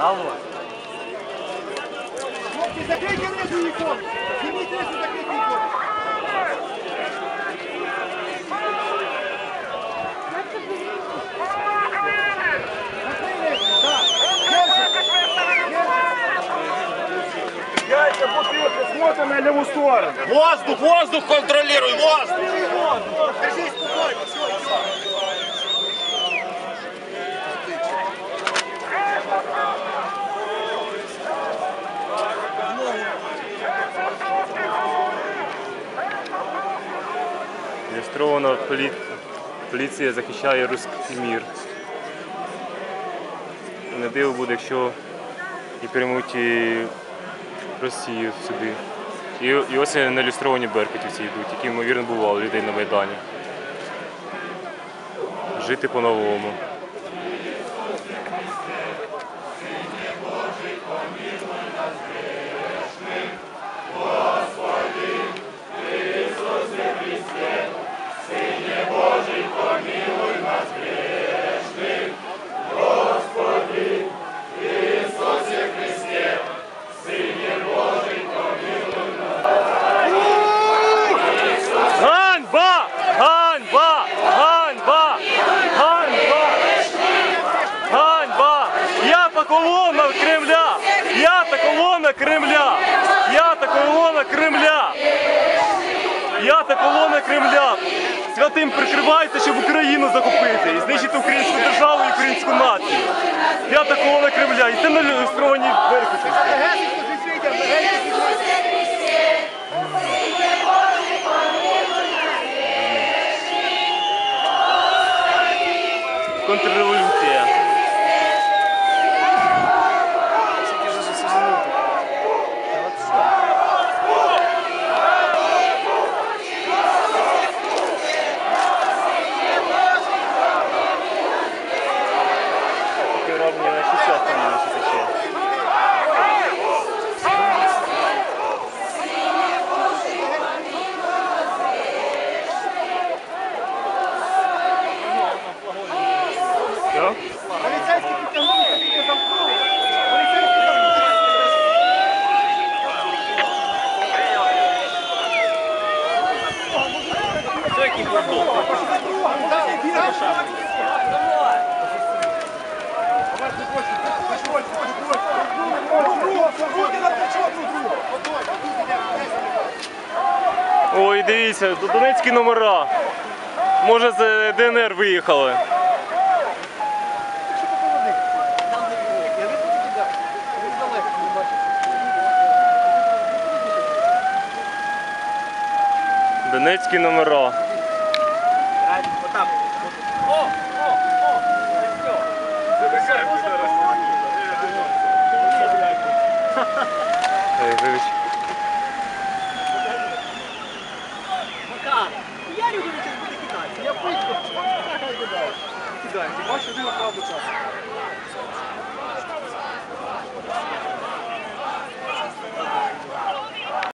Алло. Хлопці, закрийте нижню ікону. Зніміть нижню, закрийте. Держи. Яйца бутылка, смотрим на левую сторону. Воздух, воздух контролируй, воздух. Держись спокійно, Ілюстровано полі... поліція захищає руський мір. Не диво буде, якщо і приймуть і Росію сюди. І, і ось не ілюстровані беркутівці йдуть, які, ймовірно, бували людей на Майдані. Жити по-новому. Ганьба! Колона Кремля! П'ята колона Кремля! П'ята колона Кремля! П'ята колона Кремля! Святим прикривається, щоб Україну захопити і знищити українську державу і українську націю. П'ята колона Кремля. І це на звідси. Контрреволюція. Ровні на Ой, дивіться, Донецькі номера. Може з ДНР виїхали. Донецькі номера. О, о, о. Ей, вибач. tak. I właśnie była.